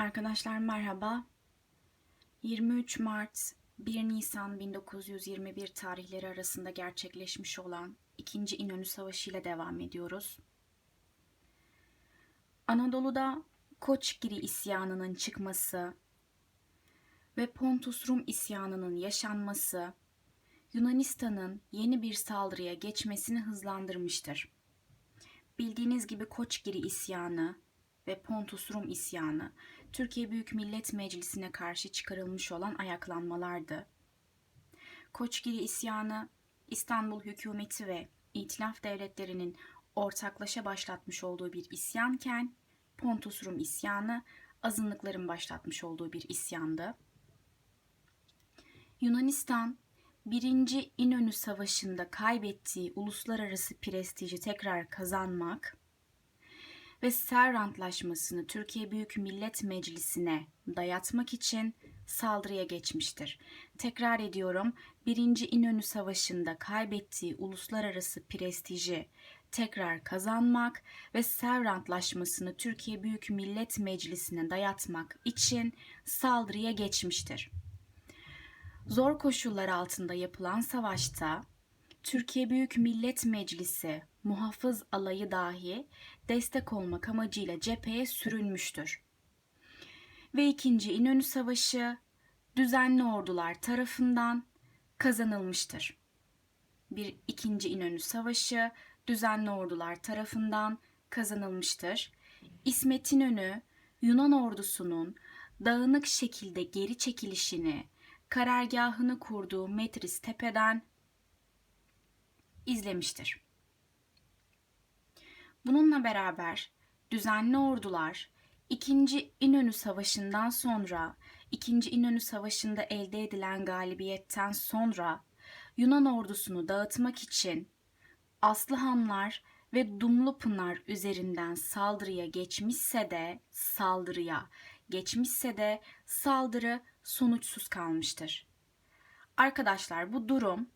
Arkadaşlar merhaba. 23 Mart 1 Nisan 1921 tarihleri arasında gerçekleşmiş olan 2. İnönü Savaşı ile devam ediyoruz. Anadolu'da Koçgiri isyanının çıkması ve Pontus Rum isyanının yaşanması Yunanistan'ın yeni bir saldırıya geçmesini hızlandırmıştır. Bildiğiniz gibi Koçgiri isyanı ve Pontus Rum isyanı Türkiye Büyük Millet Meclisi'ne karşı çıkarılmış olan ayaklanmalardı. Koçgiri isyanı İstanbul hükümeti ve İtilaf devletlerinin ortaklaşa başlatmış olduğu bir isyanken Pontus Rum isyanı azınlıkların başlatmış olduğu bir isyandı. Yunanistan 1. İnönü Savaşı'nda kaybettiği uluslararası prestiji tekrar kazanmak ve Sevr Antlaşması'nı Türkiye Büyük Millet Meclisi'ne dayatmak için saldırıya geçmiştir. Tekrar ediyorum, 1. İnönü Savaşı'nda kaybettiği uluslararası prestiji tekrar kazanmak ve Sevr Antlaşması'nı Türkiye Büyük Millet Meclisi'ne dayatmak için saldırıya geçmiştir. Zor koşullar altında yapılan savaşta Türkiye Büyük Millet Meclisi muhafız alayı dahi destek olmak amacıyla cepheye sürülmüştür. Ve 2. İnönü Savaşı düzenli ordular tarafından kazanılmıştır. Bir 2. İnönü Savaşı düzenli ordular tarafından kazanılmıştır. İsmet İnönü Yunan ordusunun dağınık şekilde geri çekilişini karargahını kurduğu Metris Tepe'den izlemiştir. Bununla beraber düzenli ordular 2. İnönü Savaşı'ndan sonra 2. İnönü Savaşı'nda elde edilen galibiyetten sonra Yunan ordusunu dağıtmak için Aslıhanlar ve Dumlupınar üzerinden saldırıya geçmişse de saldırıya geçmişse de saldırı sonuçsuz kalmıştır. Arkadaşlar bu durum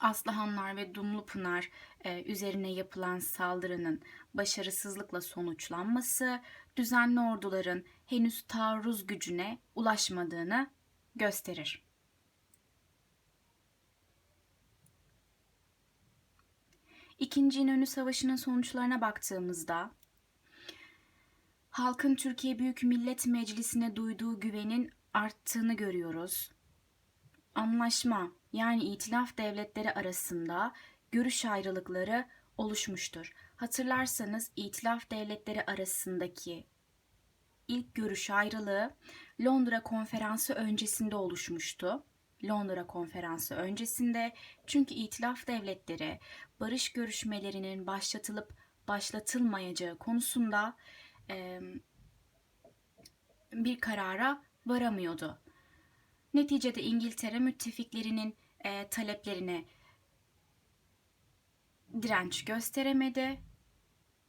Aslıhanlar ve Dumlupınar e, üzerine yapılan saldırının başarısızlıkla sonuçlanması düzenli orduların henüz taarruz gücüne ulaşmadığını gösterir. İkinci İnönü Savaşı'nın sonuçlarına baktığımızda halkın Türkiye Büyük Millet Meclisi'ne duyduğu güvenin arttığını görüyoruz. Anlaşma yani itilaf devletleri arasında görüş ayrılıkları oluşmuştur. Hatırlarsanız itilaf devletleri arasındaki ilk görüş ayrılığı Londra Konferansı öncesinde oluşmuştu. Londra Konferansı öncesinde çünkü itilaf devletleri barış görüşmelerinin başlatılıp başlatılmayacağı konusunda e, bir karara varamıyordu. Neticede İngiltere müttefiklerinin e, taleplerine direnç gösteremedi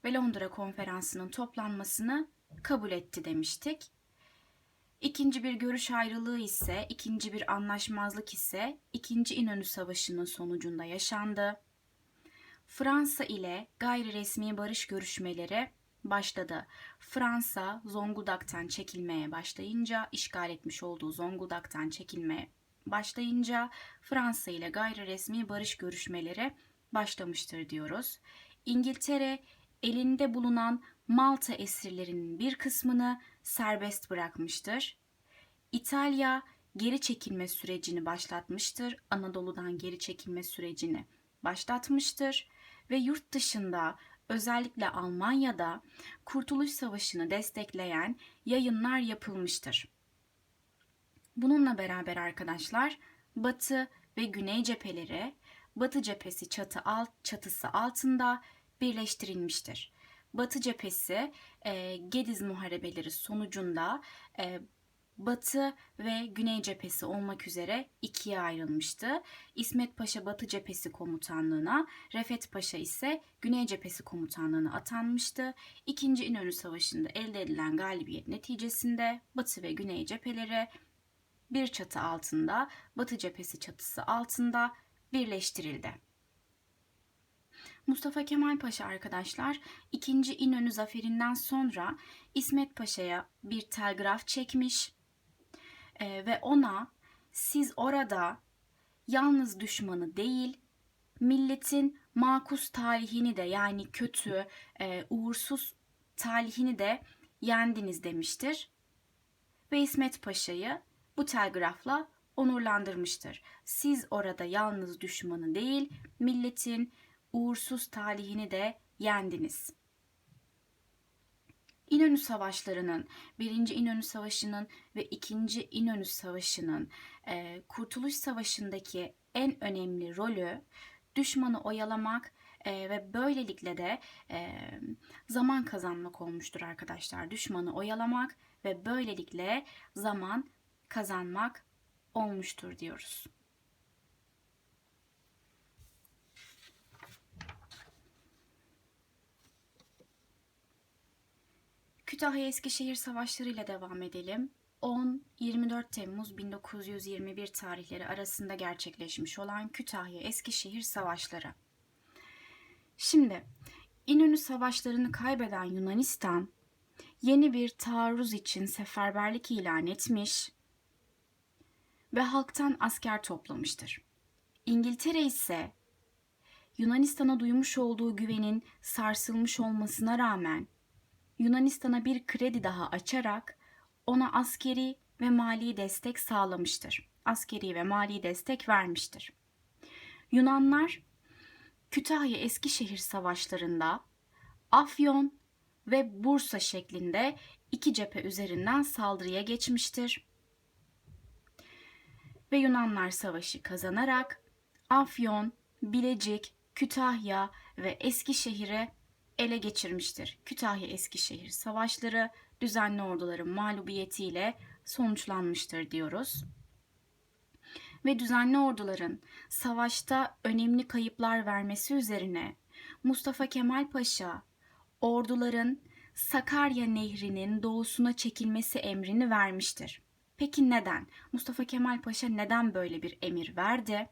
ve Londra konferansının toplanmasını kabul etti demiştik. İkinci bir görüş ayrılığı ise, ikinci bir anlaşmazlık ise İkinci İnönü Savaşı'nın sonucunda yaşandı. Fransa ile gayri resmi barış görüşmeleri başladı. Fransa Zonguldak'tan çekilmeye başlayınca, işgal etmiş olduğu Zonguldak'tan çekilmeye başlayınca Fransa ile gayri resmi barış görüşmeleri başlamıştır diyoruz. İngiltere elinde bulunan Malta esirlerinin bir kısmını serbest bırakmıştır. İtalya geri çekilme sürecini başlatmıştır. Anadolu'dan geri çekilme sürecini başlatmıştır ve yurt dışında özellikle Almanya'da Kurtuluş Savaşı'nı destekleyen yayınlar yapılmıştır. Bununla beraber arkadaşlar Batı ve Güney cepheleri Batı cephesi çatı alt çatısı altında birleştirilmiştir. Batı cephesi e, Gediz muharebeleri sonucunda e, Batı ve Güney cephesi olmak üzere ikiye ayrılmıştı. İsmet Paşa Batı cephesi komutanlığına, Refet Paşa ise Güney cephesi komutanlığına atanmıştı. İkinci İnönü Savaşı'nda elde edilen galibiyet neticesinde Batı ve Güney cepheleri bir çatı altında, Batı cephesi çatısı altında birleştirildi. Mustafa Kemal Paşa arkadaşlar 2. İnönü zaferinden sonra İsmet Paşa'ya bir telgraf çekmiş Ee, ve ona siz orada yalnız düşmanı değil milletin makus talihini de yani kötü, e, uğursuz talihini de yendiniz demiştir. Ve İsmet Paşa'yı bu telgrafla onurlandırmıştır. Siz orada yalnız düşmanı değil, milletin uğursuz talihini de yendiniz. İnönü Savaşları'nın, 1. İnönü Savaşı'nın ve 2. İnönü Savaşı'nın e, Kurtuluş Savaşı'ndaki en önemli rolü düşmanı oyalamak e, ve böylelikle de e, zaman kazanmak olmuştur arkadaşlar. Düşmanı oyalamak ve böylelikle zaman kazanmak olmuştur diyoruz. Kütahya Eskişehir Savaşları ile devam edelim. 10-24 Temmuz 1921 tarihleri arasında gerçekleşmiş olan Kütahya Eskişehir Savaşları. Şimdi İnönü Savaşlarını kaybeden Yunanistan yeni bir taarruz için seferberlik ilan etmiş ve halktan asker toplamıştır. İngiltere ise Yunanistan'a duymuş olduğu güvenin sarsılmış olmasına rağmen Yunanistan'a bir kredi daha açarak ona askeri ve mali destek sağlamıştır. Askeri ve mali destek vermiştir. Yunanlar Kütahya Eskişehir savaşlarında Afyon ve Bursa şeklinde iki cephe üzerinden saldırıya geçmiştir. Ve Yunanlar savaşı kazanarak Afyon, Bilecik, Kütahya ve Eskişehir'e ele geçirmiştir. Kütahya Eskişehir savaşları düzenli orduların mağlubiyetiyle sonuçlanmıştır diyoruz. Ve düzenli orduların savaşta önemli kayıplar vermesi üzerine Mustafa Kemal Paşa orduların Sakarya Nehri'nin doğusuna çekilmesi emrini vermiştir. Peki neden? Mustafa Kemal Paşa neden böyle bir emir verdi?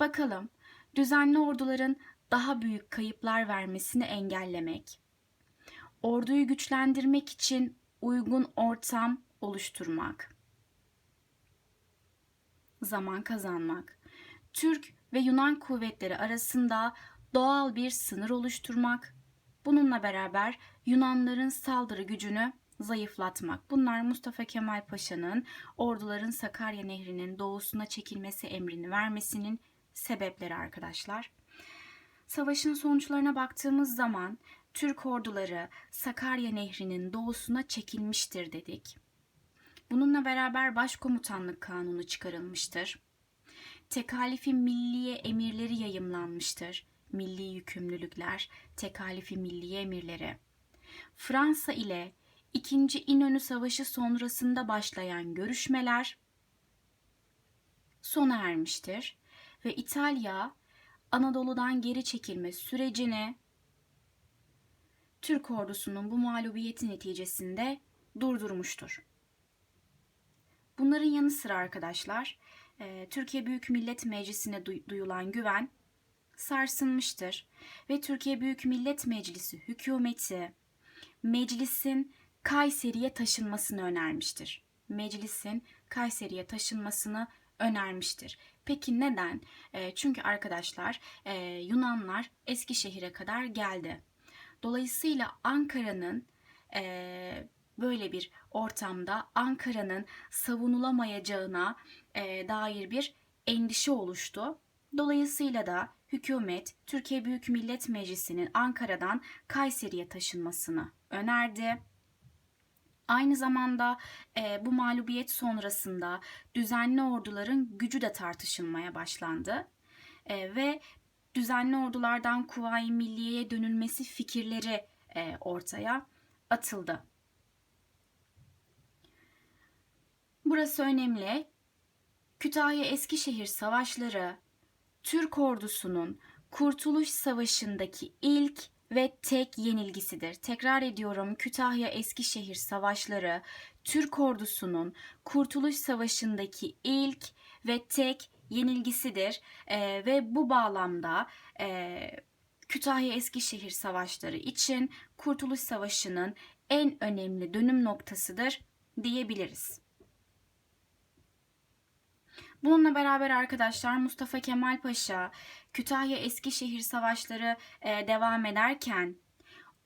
Bakalım. Düzenli orduların daha büyük kayıplar vermesini engellemek, orduyu güçlendirmek için uygun ortam oluşturmak, zaman kazanmak, Türk ve Yunan kuvvetleri arasında doğal bir sınır oluşturmak, bununla beraber Yunanların saldırı gücünü zayıflatmak. Bunlar Mustafa Kemal Paşa'nın orduların Sakarya Nehri'nin doğusuna çekilmesi emrini vermesinin sebepleri arkadaşlar. Savaşın sonuçlarına baktığımız zaman Türk orduları Sakarya Nehri'nin doğusuna çekilmiştir dedik. Bununla beraber Başkomutanlık Kanunu çıkarılmıştır. Tekalifi milliye emirleri yayımlanmıştır. Milli yükümlülükler, tekalifi milliye emirleri. Fransa ile 2. İnönü Savaşı sonrasında başlayan görüşmeler sona ermiştir ve İtalya Anadolu'dan geri çekilme sürecini Türk ordusunun bu mağlubiyeti neticesinde durdurmuştur. Bunların yanı sıra arkadaşlar, e, Türkiye Büyük Millet Meclisi'ne duyulan güven sarsılmıştır ve Türkiye Büyük Millet Meclisi hükümeti meclisin Kayseri'ye taşınmasını önermiştir. Meclisin Kayseri'ye taşınmasını önermiştir. Peki neden? E, çünkü arkadaşlar e, Yunanlar Eskişehir'e kadar geldi. Dolayısıyla Ankara'nın e, böyle bir ortamda Ankara'nın savunulamayacağına e, dair bir endişe oluştu. Dolayısıyla da hükümet Türkiye Büyük Millet Meclisi'nin Ankara'dan Kayseri'ye taşınmasını önerdi. Aynı zamanda e, bu mağlubiyet sonrasında düzenli orduların gücü de tartışılmaya başlandı. E, ve düzenli ordulardan Kuvayi Milliye'ye dönülmesi fikirleri e, ortaya atıldı. Burası önemli. Kütahya Eskişehir savaşları Türk ordusunun Kurtuluş Savaşı'ndaki ilk ve tek yenilgisidir. Tekrar ediyorum Kütahya Eskişehir savaşları Türk ordusunun Kurtuluş Savaşı'ndaki ilk ve tek yenilgisidir ee, ve bu bağlamda e, Kütahya Eskişehir savaşları için Kurtuluş Savaşı'nın en önemli dönüm noktasıdır diyebiliriz. Bununla beraber arkadaşlar Mustafa Kemal Paşa Kütahya Eskişehir savaşları e, devam ederken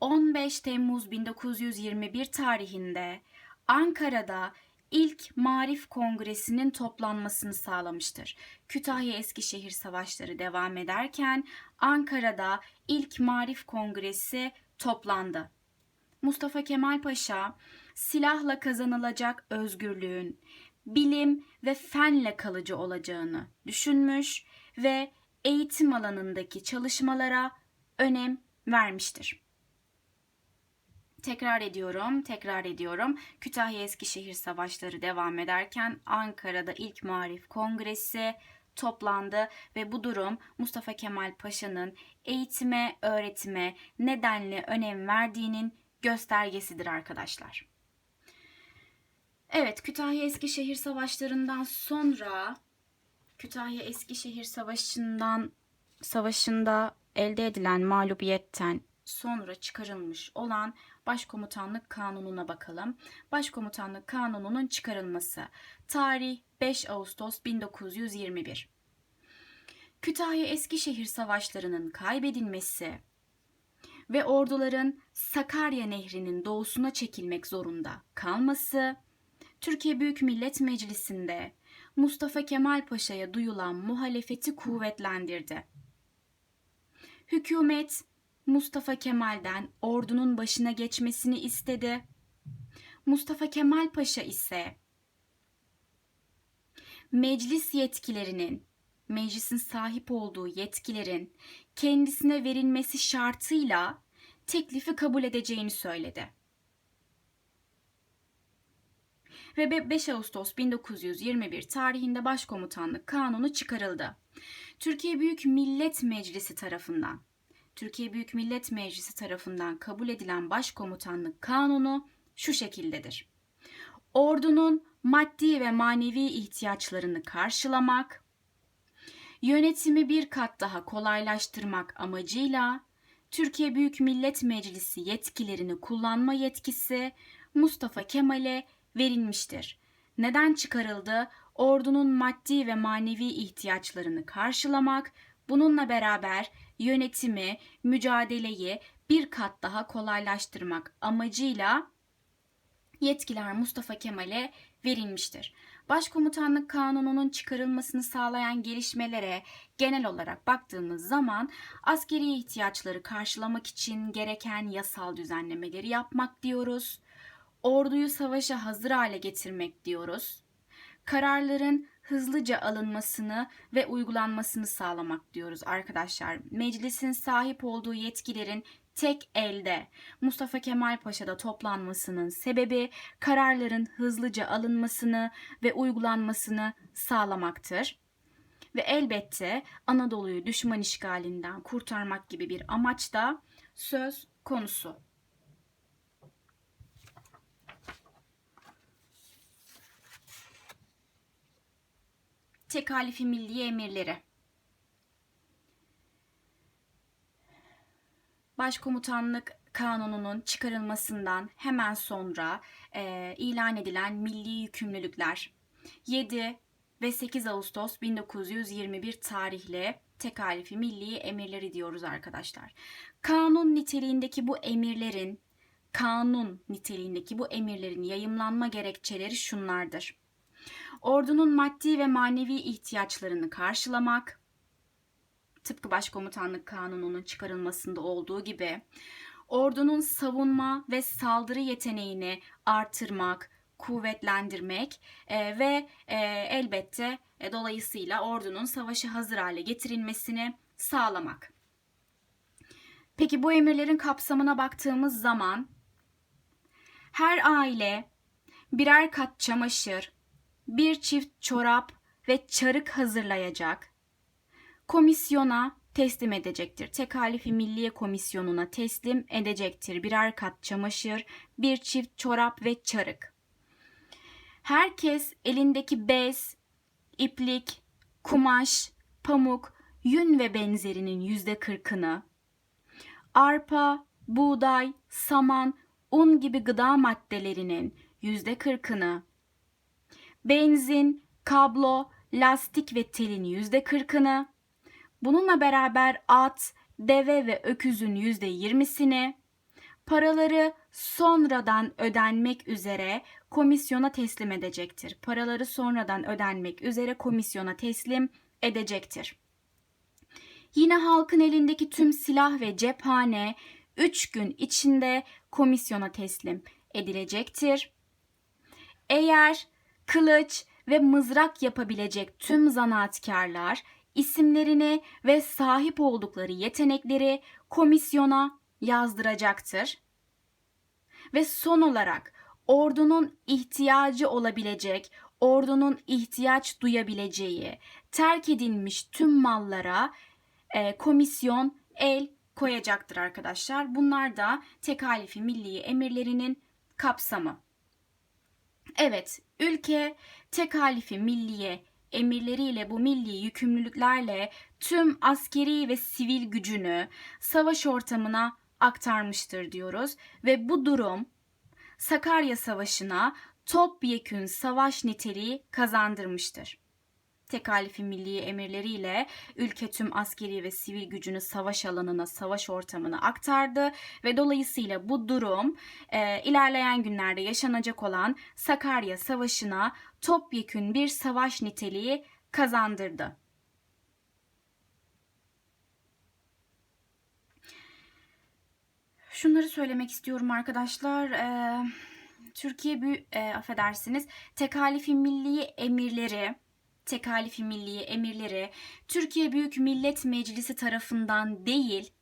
15 Temmuz 1921 tarihinde Ankara'da ilk Marif Kongresi'nin toplanmasını sağlamıştır. Kütahya Eskişehir savaşları devam ederken Ankara'da ilk Marif Kongresi toplandı. Mustafa Kemal Paşa silahla kazanılacak özgürlüğün bilim ve fenle kalıcı olacağını düşünmüş ve eğitim alanındaki çalışmalara önem vermiştir. Tekrar ediyorum, tekrar ediyorum. Kütahya Eskişehir savaşları devam ederken Ankara'da ilk Marif Kongresi toplandı ve bu durum Mustafa Kemal Paşa'nın eğitime, öğretime nedenli önem verdiğinin göstergesidir arkadaşlar. Evet, Kütahya Eskişehir savaşlarından sonra Kütahya Eskişehir Savaşı'ndan savaşında elde edilen mağlubiyetten sonra çıkarılmış olan Başkomutanlık Kanunu'na bakalım. Başkomutanlık Kanunu'nun çıkarılması. Tarih 5 Ağustos 1921. Kütahya Eskişehir savaşlarının kaybedilmesi ve orduların Sakarya Nehri'nin doğusuna çekilmek zorunda kalması Türkiye Büyük Millet Meclisi'nde Mustafa Kemal Paşa'ya duyulan muhalefeti kuvvetlendirdi. Hükümet Mustafa Kemal'den ordunun başına geçmesini istedi. Mustafa Kemal Paşa ise meclis yetkilerinin, meclisin sahip olduğu yetkilerin kendisine verilmesi şartıyla teklifi kabul edeceğini söyledi. Ve 5 Ağustos 1921 tarihinde Başkomutanlık Kanunu çıkarıldı. Türkiye Büyük Millet Meclisi tarafından Türkiye Büyük Millet Meclisi tarafından kabul edilen Başkomutanlık Kanunu şu şekildedir. Ordunun maddi ve manevi ihtiyaçlarını karşılamak, yönetimi bir kat daha kolaylaştırmak amacıyla Türkiye Büyük Millet Meclisi yetkilerini kullanma yetkisi Mustafa Kemal'e verilmiştir. Neden çıkarıldı? Ordunun maddi ve manevi ihtiyaçlarını karşılamak, bununla beraber yönetimi, mücadeleyi bir kat daha kolaylaştırmak amacıyla yetkiler Mustafa Kemal'e verilmiştir. Başkomutanlık Kanunu'nun çıkarılmasını sağlayan gelişmelere genel olarak baktığımız zaman askeri ihtiyaçları karşılamak için gereken yasal düzenlemeleri yapmak diyoruz. Orduyu savaşa hazır hale getirmek diyoruz. Kararların hızlıca alınmasını ve uygulanmasını sağlamak diyoruz arkadaşlar. Meclisin sahip olduğu yetkilerin tek elde Mustafa Kemal Paşa'da toplanmasının sebebi kararların hızlıca alınmasını ve uygulanmasını sağlamaktır. Ve elbette Anadolu'yu düşman işgalinden kurtarmak gibi bir amaç da söz konusu. Tekalifi Milli Emirleri Başkomutanlık Kanunu'nun çıkarılmasından hemen sonra e, ilan edilen milli yükümlülükler 7 ve 8 Ağustos 1921 tarihli tekalifi milli emirleri diyoruz arkadaşlar. Kanun niteliğindeki bu emirlerin kanun niteliğindeki bu emirlerin yayımlanma gerekçeleri şunlardır ordunun maddi ve manevi ihtiyaçlarını karşılamak, tıpkı Başkomutanlık Kanunu'nun çıkarılmasında olduğu gibi, ordunun savunma ve saldırı yeteneğini artırmak, kuvvetlendirmek e, ve e, elbette e, dolayısıyla ordunun savaşı hazır hale getirilmesini sağlamak. Peki bu emirlerin kapsamına baktığımız zaman her aile birer kat çamaşır, bir çift çorap ve çarık hazırlayacak. Komisyona teslim edecektir. Tekalifi Milliye Komisyonu'na teslim edecektir. Birer kat çamaşır, bir çift çorap ve çarık. Herkes elindeki bez, iplik, kumaş, pamuk, yün ve benzerinin yüzde kırkını arpa, buğday, saman, un gibi gıda maddelerinin yüzde kırkını, benzin, kablo, lastik ve telin yüzde kırkını, bununla beraber at, deve ve öküzün yüzde yirmisini, paraları sonradan ödenmek üzere komisyona teslim edecektir. Paraları sonradan ödenmek üzere komisyona teslim edecektir. Yine halkın elindeki tüm silah ve cephane 3 gün içinde komisyona teslim edilecektir. Eğer kılıç ve mızrak yapabilecek tüm zanaatkarlar isimlerini ve sahip oldukları yetenekleri komisyona yazdıracaktır. Ve son olarak ordunun ihtiyacı olabilecek, ordunun ihtiyaç duyabileceği terk edilmiş tüm mallara e, komisyon el koyacaktır arkadaşlar. Bunlar da tekalifi milli emirlerinin kapsamı. Evet, ülke tekalifi milliye emirleriyle bu milli yükümlülüklerle tüm askeri ve sivil gücünü savaş ortamına aktarmıştır diyoruz ve bu durum Sakarya Savaşı'na topyekün savaş niteliği kazandırmıştır. Tekalifi milli emirleriyle ülke tüm askeri ve sivil gücünü savaş alanına, savaş ortamına aktardı ve dolayısıyla bu durum e, ilerleyen günlerde yaşanacak olan Sakarya Savaşı'na topyekün bir savaş niteliği kazandırdı. Şunları söylemek istiyorum arkadaşlar. Ee, Türkiye e, affedersiniz tekalifi milli emirleri tekalifi milli emirleri Türkiye Büyük Millet Meclisi tarafından değil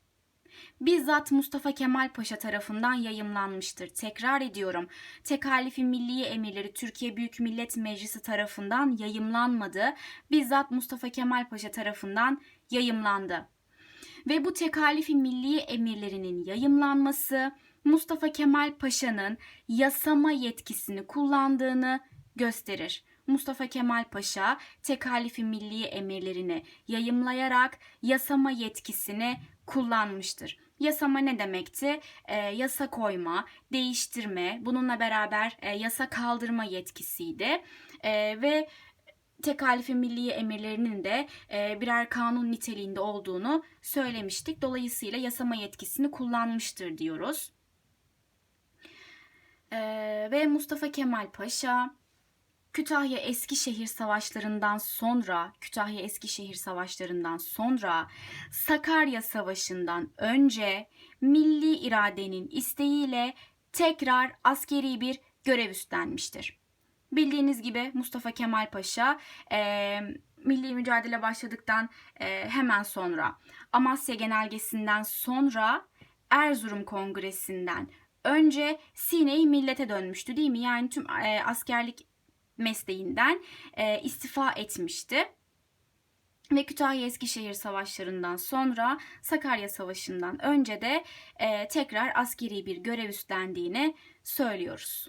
bizzat Mustafa Kemal Paşa tarafından yayımlanmıştır. Tekrar ediyorum. Tekalifi milli emirleri Türkiye Büyük Millet Meclisi tarafından yayımlanmadı. Bizzat Mustafa Kemal Paşa tarafından yayımlandı. Ve bu tekalifi milli emirlerinin yayımlanması Mustafa Kemal Paşa'nın yasama yetkisini kullandığını gösterir. Mustafa Kemal Paşa tekalifi milli emirlerini yayımlayarak yasama yetkisini kullanmıştır. Yasama ne demekti? E, yasa koyma, değiştirme, bununla beraber e, yasa kaldırma yetkisiydi. E, ve tekalifi milli emirlerinin de e, birer kanun niteliğinde olduğunu söylemiştik. Dolayısıyla yasama yetkisini kullanmıştır diyoruz. E, ve Mustafa Kemal Paşa Kütahya Eskişehir savaşlarından sonra, Kütahya Eskişehir savaşlarından sonra, Sakarya Savaşı'ndan önce milli iradenin isteğiyle tekrar askeri bir görev üstlenmiştir. Bildiğiniz gibi Mustafa Kemal Paşa e, milli mücadele başladıktan e, hemen sonra Amasya Genelgesi'nden sonra Erzurum Kongresi'nden önce Sine-i Millet'e dönmüştü değil mi? Yani tüm e, askerlik mesleğinden e, istifa etmişti. Ve Kütahya Eskişehir savaşlarından sonra Sakarya Savaşı'ndan önce de e, tekrar askeri bir görev üstlendiğini söylüyoruz.